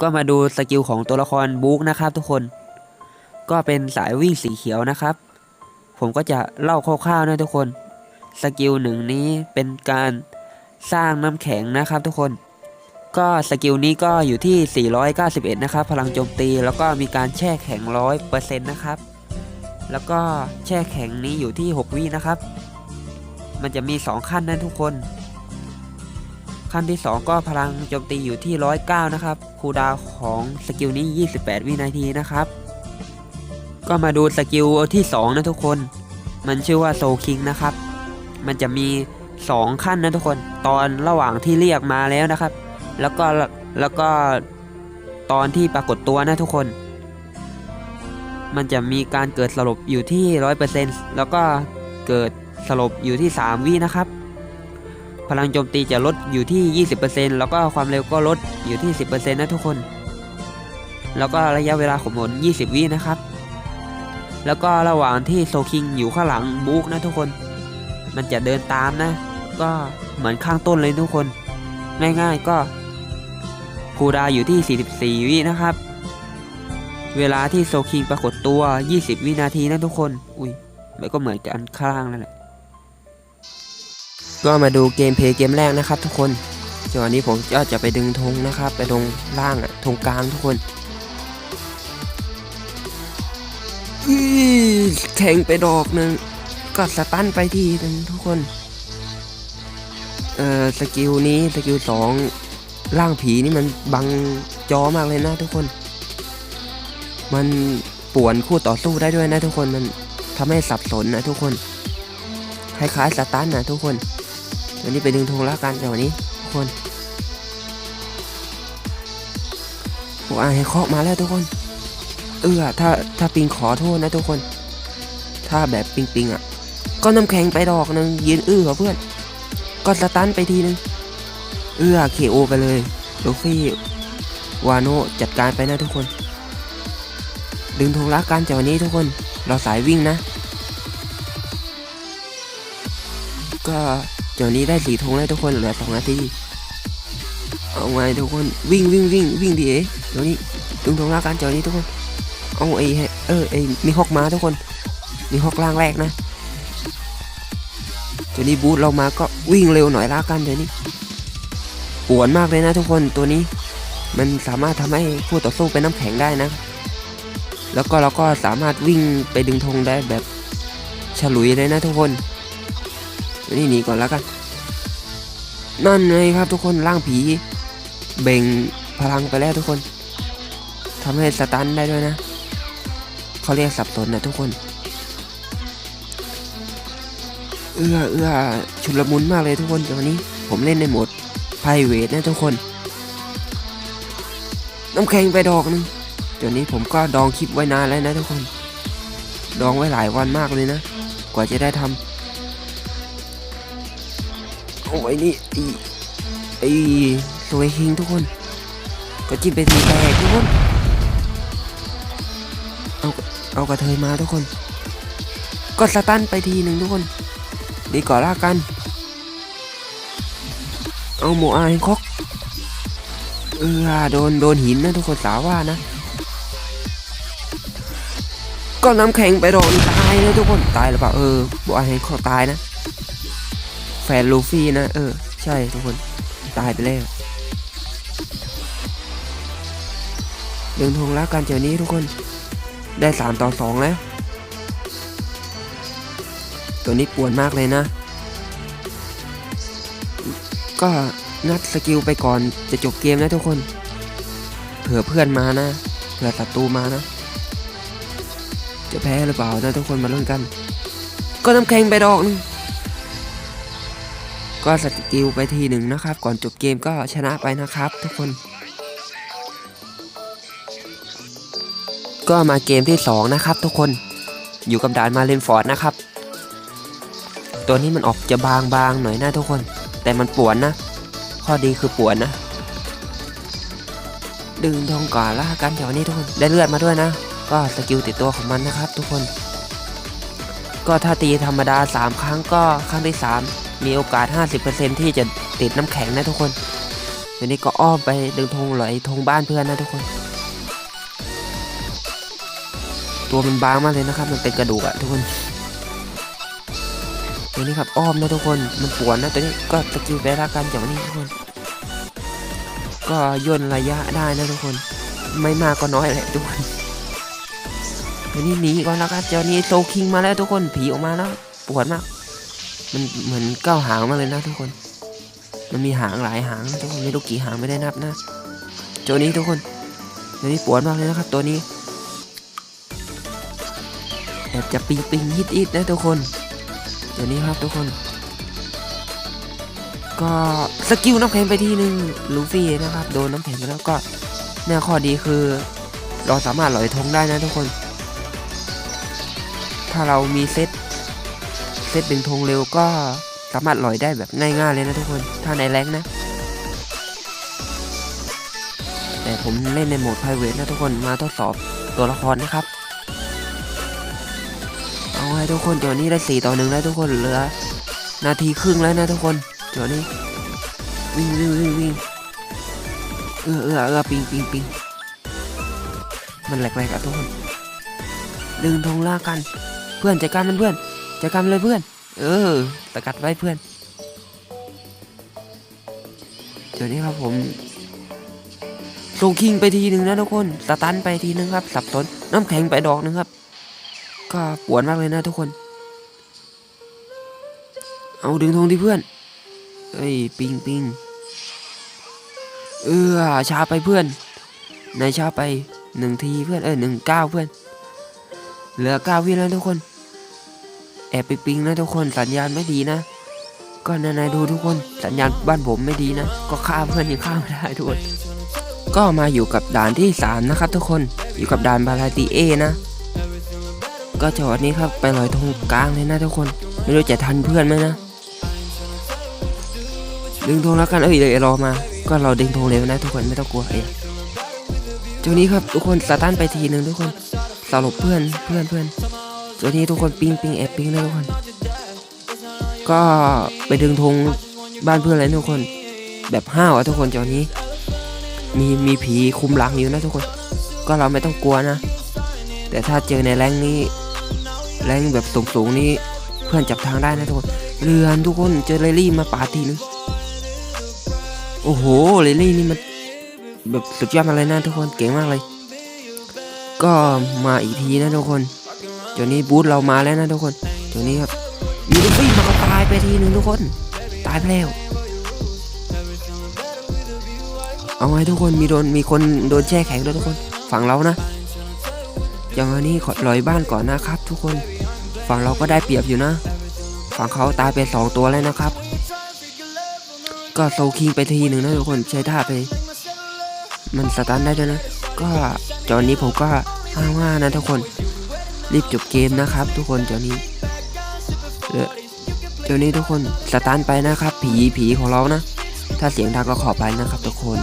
ก็มาดูสกิลของตัวละครบุ๊กนะครับทุกคน ก็เป็นสายวิ่งสีเขียวนะครับ ผมก็จะเล่าคร่าวๆนะทุกคน สกิลหนึ่งนี้เป็นการสร้างน้ำแข็งนะครับทุกคน ก็สกิลนี้ก็อยู่ที่ 491 นะครับ พลังโจมตีแล้วก็มีการแช่แข็ง 100%นะครับ แล้วก็แช่แข็งนี้อยู่ที่ 6 วินะครับ มันจะมี 2 ขั้นนะทุกคน ขั้นที่ 2 ก็พลังโจมตีอยู่ที่ 109 นะครับ คูดาวของสกิลนี้ 28 วินาทีนะครับ ก็มาดูสกิลที่ 2 นะทุกคน มันชื่อว่าโซคิงนะครับ มันจะมี 2 ขั้นนะทุกคน ตอนระหว่างที่เรียกมาแล้วนะครับ แล้วก็แล้วก็ตอนที่ปรากฏตัวนะทุกคน มันจะมีการเกิดสลบอยู่ที่ 100%แล้วก็เกิดสลบอยู่ที่ 3 วินะครับ พลังโจมตีจะลดอยู่ที่ 20%แล้วก็ความเร็วก็ลดอยู่ที่ 10%นะทุกคน แล้วก็ระยะเวลาของหมน20 วินะครับ แล้วก็ระหว่างที่โซคิงอยู่ข้างหลังบุ๊กนะทุกคน มันจะเดินตามนะ ก็เหมือนข้างต้นเลยทุกคน ง่ายๆก็คูดาอยู่ที่ 44 วินะครับ เวลาที่โซคิงปรากฏตัว 20 วินาทีนะทุกคน อุ้ยมันก็เหมือนกันข้างนั่นแหละ ก็มาดูเกมเพลย์เกมแรกนะครับทุกคนจังหวะนี้ผมก็จะไปดึงธงนะครับ ไปลงล่างอะธงกลางทุกคนอีแข่งไปดอกหนึ่งก็สตันไปทีนึงทุกคน เอ่อสกิลนี้สกิลสองร่างผีนี่มันบังจอมากเลยนะทุกคน มันป่วนคู่ต่อสู้ได้ด้วยนะทุกคนมันทำให้สับสนนะทุกคน คล้ายๆสตันนะทุกคน วันนี้ไปดึงธงละกันแต่วันนี้ทุกคนโอ้อาให้เคาะมาแล้วทุกคน เออถ้าถ้าปิงขอโทษนะทุกคน ถ้าแบบปิงปิงอะ ก็น้ำแข็งไปดอกหนึงยืนอื้อเพื่อน ก็สตันไปทีนึง เอื้อเคโอไปเลยลูฟี่วาโนจัดการไปนะทุกคน ดึงธงรักกันจากวันนี้ทุกคน เราสายวิ่งนะ ก็ จากวันนี้ได้สี่ธงแล้วทุกคนเหลือสองนาทีเอาไงทุกคนวิ่งวิ่งวิ่งวิ่งดีเอ๋เดี๋ยวนี้ดึงธงรักกันจากวันนี้ทุกคนเอาไอ้เออไอ้มีฮอกมาทุกคน มีฮอกล่างแรกนะเดี๋ยวนี้บูทเรามาก็วิ่งเร็วหน่อยละกันเดี๋ยวนี้ปวนมากเลยนะทุกคนตัวนี้ มันสามารถทำให้คู่ต่อสู้เป็นน้ำแข็งได้นะ แล้วก็เราก็สามารถวิ่งไปดึงธงได้แบบฉลุยเลยนะทุกคน นี้หนีก่อนแล้วกัน นั่นเลยครับทุกคนร่างผี เบ่งพลังไปแล้วทุกคนทำให้สตันได้ด้วยนะเขาเรียกสับสนนะทุกคน เอื้อเอื้อชุลมุนมากเลยทุกคนตอนนี้ผมเล่นในโหมดไพรเวทนะทุกคน น้ำแข็งไปดอกนึงเดี๋ยวนี้ผมก็ดองคลิปไว้นานแล้วนะทุกคน ดองไว้หลายวันมากเลยนะ กว่าจะได้ทำ โอ้ยนี่ไอ้ไอ้สวยคิงทุกคนก็จิ้มไปทีแตกทุกคนเอาเอากระเทยมาทุกคน ก็สตันไปทีหนึ่งทุกคน ดีก่อนละกัน เอาหมูอายคอกเออโดนโดนหินนะทุกคนสาว่านะ ก็น้ำแข็งไปโดนตายนะทุกคนตายหรือเปล่าเออหมูอายคอกตายนะ ฟนลูฟี่นะ เออ ใช่ทุกคน ตายไปแล้วเดินทงละกันเจอนี้ทุกคน ได้สามต่อสองแล้ว ตัวนี้ปวดมากเลยนะ ก็งัดสกิลไปก่อนจะจบเกมนะทุกคน เผื่อเพื่อนมานะ เผื่อศัตรูมานะ จะแพ้หรือเปล่านะทุกคนมาลุ้นกัน ก็น้ำแข็งไปดอกนึง ก็สกิลไปทีหนึ่งนะครับ ก่อนจบเกมก็ชนะไปนะครับทุกคน ก็มาเกมที่สองนะครับทุกคนอยู่กับด่านมาเลนฟอร์ดนะครับ ตัวนี้มันออกจะบางๆหน่อยนะทุกคน แต่มันปวนนะ ข้อดีคือปวนนะ ดึงทองก่อนล่ากันแถวนี้ทุกคน ได้เลือดมาด้วยนะ ก็สกิลติดตัวของมันนะครับ ทุกคน ก็ถ้าตีธรรมดา 3 ครั้งก็ครั้งที่ 3 มีโอกาส 50%ที่จะติดน้ำแข็งนะทุกคนเดี๋ยวนี้ก็อ้อมไปดึงธงหลอยธงบ้านเพื่อนนะทุกคน ตัวมันบางมากเลยนะครับ มันเป็นกระดูกอะทุกคนเดี๋ยวนี้ครับอ้อมนะทุกคน มันปวดนะตัวนี้ก็สกิลแปรกันจากวันนี้ทุกคน ก็ย่นระยะได้นะทุกคน ไม่มากก็น้อยแหละทุกคนเดี๋ยวนี้หนีก่อนแล้วครับเจ้านี้โซคิงมาแล้วทุกคนผีออกมาแล้วปวดมาก มันเหมือนก้าวหางมาเลยนะทุกคน มันมีหางหลายหางทุกคนไม่รู้กี่หางไม่ได้นับนะเจ้านี้ทุกคนเดี๋ยวนี้ปวดมากเลยนะครับ ตัวนี้แอบจะปิงปิงฮิตอิดนะทุกคนเดี๋ยวนี้ครับทุกคน ก็สกิลน้ำแข็งไปที่หนึ่งลูฟี่นะครับโดนน้ำแข็งไปแล้วก็เนี่ยข้อดีคือ เราสามารถลอยธงได้นะทุกคน ถ้าเรามีเซต เซตดึงธงเร็วก็สามารถลอยได้แบบง่ายๆเลยนะทุกคน ถ้าในแรงนะ แต่ผมเล่นในโหมด private นะทุกคนมาทดสอบตัวละครนะครับ เอาไว้ทุกคนเดี๋ยวนี้ได้สี่ต่อหนึ่งแล้วทุกคนเหลือ นาทีครึ่งแล้วนะทุกคนเดี๋ยวนี้ วิ่งวิ่งวิ่งวิ่งเออเออเออปิงปิงปิงมันแหลกๆอะทุกคน ดึงธงล่ากัน เพื่อนจัดการมันเพื่อน จัดการมันเลยเพื่อน เออสกัดไว้เพื่อนเดี๋ยวนี้ครับผมส่งคิงไปทีหนึ่งนะทุกคนสตันไปทีนึงครับ สับสนน้ำแข็งไปดอกหนึงครับ ก็ปวดมากเลยนะทุกคน เอาดึงธงที่เพื่อนเอ้ยปิงปิงเออชาไปเพื่อนนายชาไปหนึ่งทีเพื่อนเออหนึ่งเก้าเพื่อน เหลือเก้าวิแล้วทุกคน แอบไปปิงนะทุกคนสัญญาณไม่ดีนะ ก็นายดูทุกคนสัญญาณบ้านผมไม่ดีนะ ก็ฆ่าเพื่อนยังฆ่าไม่ได้ทุกคนก็มาอยู่กับด่านที่สามนะครับ ทุกคนอยู่กับด่านบาลาติเอนะ ก็จังหวะนี้ครับไปลอยตรงกลางเลยนะทุกคน ไม่รู้จะทันเพื่อนไหมนะดึงธงแล้วกันเอ้ยเดี๋ยวรอมา ก็เราดึงธงเร็วนะ ทุกคนไม่ต้องกลัวเอ้ยจุดนี้ครับทุกคนสตาร์ทไปทีหนึ่งทุกคนสรุปเพื่อนเพื่อนเพื่อน จุดนี้ทุกคนปิงปิงแอบปิงนะทุกคน ก็ไปดึงธงบ้านเพื่อนเลยทุกคน แบบห้าวอะทุกคนจุดนี้ มีมีผีคุมหลังอยู่นะทุกคน ก็เราไม่ต้องกลัวนะ แต่ถ้าเจอในแรงนี้แรงแบบสูงๆนี้เพื่อนจับทางได้นะทุกคน เรือนทุกคนเจอเลลี่มาปาทีนึงโอ้โหเลลี่นี่มันแบบสุดยอดมากเลยนะทุกคนเก่งมากเลย ก็มาอีกทีนะทุกคน ดี๋ยวนี้บูธเรามาแล้วนะทุกคนเดี๋ยวนี้ครับมีลูฟี่มาตายไปทีหนึ่งทุกคน ตายไปแล้ว เอาไงทุกคนมีโดนมีคนโดนแช่แข็งด้วยทุกคน ฝั่งเรานะ อย่างนี้ขอลอยบ้านก่อนนะครับ ทุกคน ฝั่งเราก็ได้เปรียบอยู่นะ ฝั่งเขาตายไปสองตัวแล้วนะครับ ก็โซคิงไปทีหนึ่งนะทุกคนใช้ท่าไป มันสตาร์ทได้ด้วยนะ ก็จอนนี้ผมก็ห้าว่านะทุกคน รีบจบเกมนะครับ ทุกคนจอนนี้เดี๋ยวเดี๋ยวนี้ทุกคนสตาร์ทไปนะครับ ผีผีของเรานะ ถ้าเสียงดังก็ขอไปนะครับ ทุกคน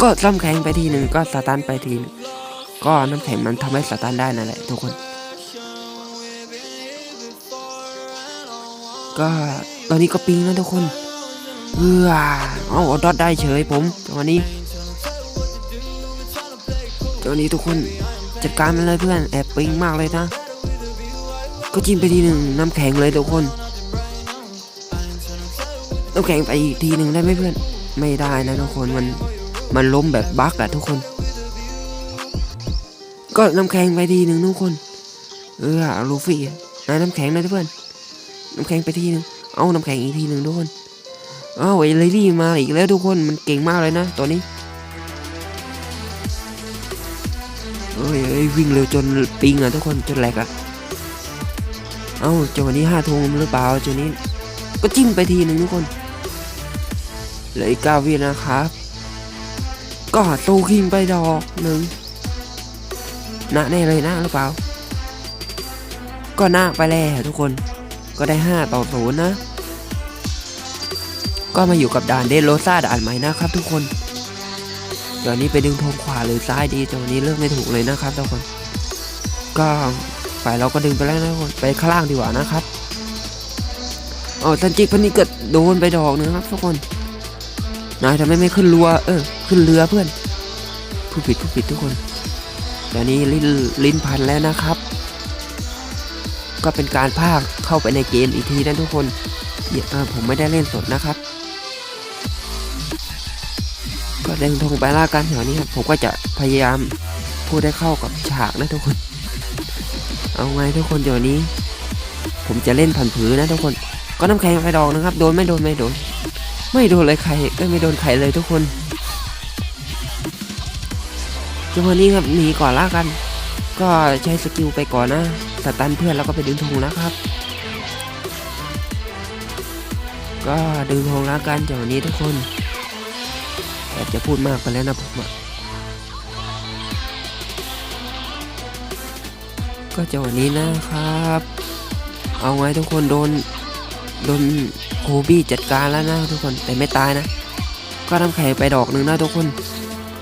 ก็น้ำแข็งไปทีหนึ่งก็สตาร์ทไปทีนึงก็น้ำแข็งมันทำให้สตาร์ทได้นั่นแหละทุกคน ก็ตอนนี้ก็ปิงนะทุกคนเออเอาเอาดอทได้เฉยผมจังหวะนี้จังหวะนี้ทุกคน จัดการมันเลยเพื่อนแอบปิงมากเลยนะ ก็จิ้มไปทีหนึ่งน้ำแข็งเลยทุกคน น้ำแข็งไปอีกทีหนึ่งได้ไหมเพื่อน ไม่ได้นะทุกคนมันมันล้มแบบบั๊กอะทุกคน ก็น้ำแข็งไปทีหนึ่งทุกคน เออลูฟี่นายน้ำแข็งนะเพื่อน น้ำแข็งไปทีหนึ่งเอาน้ำแข็งอีกทีหนึ่งทุกคนอ้าวไอ้เลดี้มาอีกแล้วทุกคนมันเก่งมากเลยนะตัวนี้ เอ้ยเอ้ยวิ่งเร็วจนปิงอะทุกคนจนแหลกอะ เอ้าจังหวะนี้ห้าทงหรือเปล่าจังนี้ ก็จิ้มไปทีหนึ่งทุกคนเหลืออีกเก้าวินะครับ ก็โซคิงไปดอกหนึ่งนะแน่เลยนะหรือเปล่า ก็นะไปแล้วทุกคน ก็ได้ห้าต่อศูนย์นะ ก็มาอยู่กับด่านเดนโรซ่าด่านใหม่นะครับทุกคน เดี๋ยวนี้ไปดึงธงขวาหรือซ้ายดีจังหวะนี้เลือกไม่ถูกเลยนะครับทุกคนก็ฝ่ายเราก็ดึงไปแล้วนะคนไปข้างล่างดีกว่านะครับอ๋อซันจิพันนี้เกิดโดนไปดอกหนึงครับทุกคนนายทำไมไม่ขึ้นเรือเออขึ้นเรือเพื่อนผู้ผิดผู้ผิดทุกคนตอนนี้ลิ้นลิ้นพันแล้วนะครับ ก็เป็นการพากเข้าไปในเกมอีกทีนะทุกคนอย่าเออผมไม่ได้เล่นสดนะครับ ก็เดินทงไปล่ากันแถวนี้ครับผมก็จะพยายามพูดได้เข้ากับฉากนะทุกคน เอาไงทุกคนเดี๋ยวนี้ ผมจะเล่นผันผือนะทุกคน ก็น้ำแข็งไฟดองนะครับ โดนไม่โดนไม่โดน ไม่โดนเลยใครเอ้ยไม่โดนใครเลยทุกคนจังหวะนี้ครับหนีก่อนล่ากัน ก็ใช้สกิลไปก่อนนะสตันเพื่อนแล้วก็ไปดึงธงนะครับ ก็ดึงธงล่ากันจังหวะนี้ทุกคน แอบจะพูดมากไปแล้วนะผมก็จังหวะนี้นะครับ เอาไงทุกคนโดน โดนโคบี้จัดการแล้วนะทุกคนแต่ไม่ตายนะ ก็ทำไข่ไปดอกหนึ่งนะทุกคน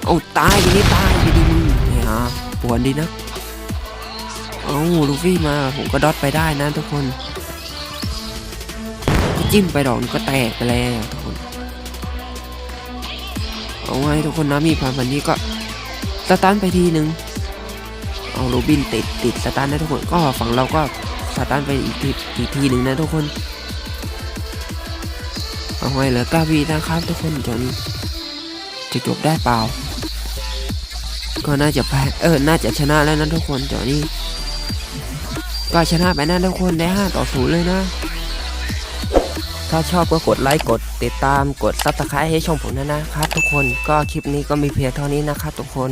เอาตายทีนี้ตายไปดีมึงเนี่ยปวดดีนะเอาลูฟี่มาผมก็ดอทไปได้นะทุกคน ก็จิ้มไปดอกก็แตกไปแล้ว เอาไงทุกคนนะมีพันพันนี้ก็สตันไปทีหนึ่งเอาโรบินติดติดสตันนะทุกคนก็ฝั่งเราก็สตันไปอีกทีอีกทีหนึ่งนะทุกคน เอาไว้เหลือ9วีนะครับทุกคนจนจะจบได้เปล่า ก็น่าจะแพ้เออน่าจะชนะแล้วนะทุกคนจอนี้ก็ชนะไปนะทุกคนได้5ต่อ0เลยนะ ถ้าชอบก็กดไลค์กดติดตามกดซับสไครต์ให้ช่องผมนะนะครับทุกคนก็คลิปนี้ก็มีเพียงเท่านี้นะครับทุกคน